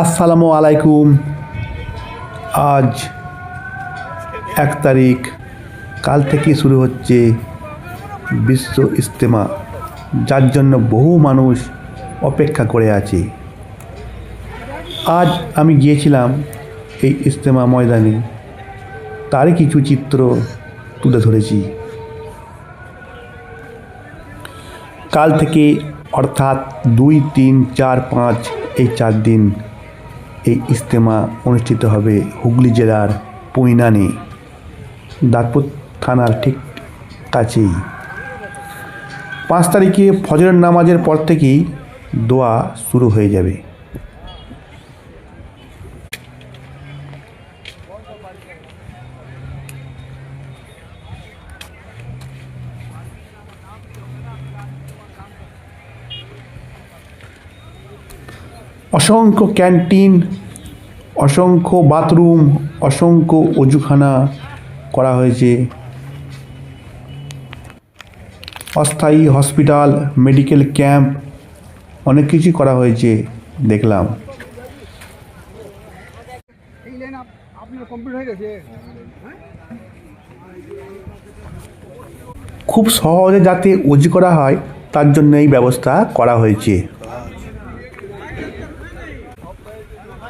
আসসালামু আলাইকুম। আজ এক তারিখ। কাল থেকে শুরু হচ্ছে বিশ্ব ইজতেমা। যার জন্য বহু মানুষ অপেক্ষা করে আছে। আজ আমি গিয়েছিলাম এই ইজতেমা ময়দানে। তারই কিছু চিত্র তুলে ধরেছি। কাল থেকে অর্থাৎ দুই, তিন, চার, পাঁচ এই চার দিন এই ইজতেমা অনুষ্ঠিত হবে হুগলি জেলার পৈনানে দাগপুর থানার ঠিক কাছেই। পাঁচ তারিখে ফজরের নামাজের পর থেকেই দোয়া শুরু হয়ে যাবে। অসংখ্য ক্যান্টিন, অসংখ্য বাথরুম, অসংখ্য অজুখানা করা হয়েছে। অস্থায়ী হসপিটাল, মেডিকেল ক্যাম্প, অনেক কিছুই করা হয়েছে, দেখলাম। খুব সহজে যাতে অজু করা হয়, তার জন্য এই ব্যবস্থা করা হয়েছে।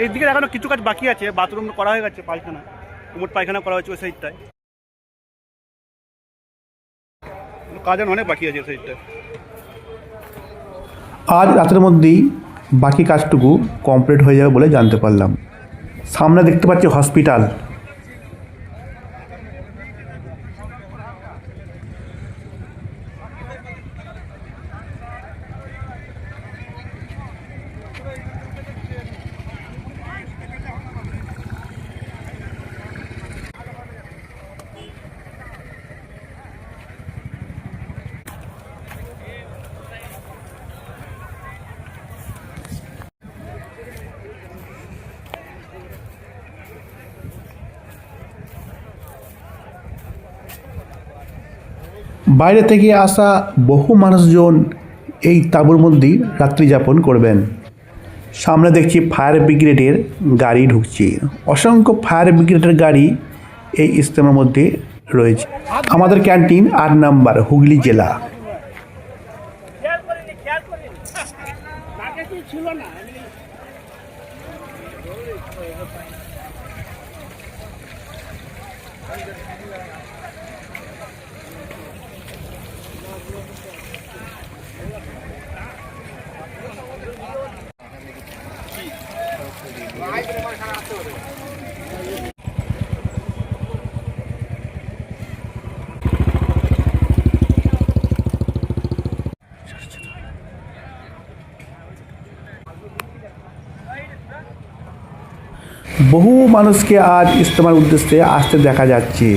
এই দিকে এখনও কিছু কাজ বাকি আছে বাথরুম করা হয়ে গেছে, পায়খানা। কুমোট পায়খানা করা হয়েছে ওই সাইডটায় কাজ অনেক বাকি আছে ওই সাইডটায় আজ রাতের মধ্যেই বাকি কাজটুকু কমপ্লিট হয়ে যাবে বলে জানতে পারলাম। সামনে দেখতে পাচ্ছি হসপিটাল বাইরে থেকে আসা বহু মানুষজন এই তাঁবুর মধ্যেই রাত্রি যাপন করবেন। সামনে দেখছি ফায়ার ব্রিগেডের গাড়ি ঢুকছে। অসংখ্য ফায়ার ব্রিগেডের গাড়ি এই ইস্তেমার মধ্যে রয়েছে। আমাদের ক্যান্টিন আট নাম্বার হুগলি জেলা। বহু মানুষকে আজ ইস্তেমার উদ্দেশ্যে আসতে দেখা যাচ্ছে।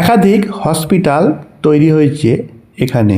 একাধিক হসপিটাল তৈরি হয়েছে এখানে।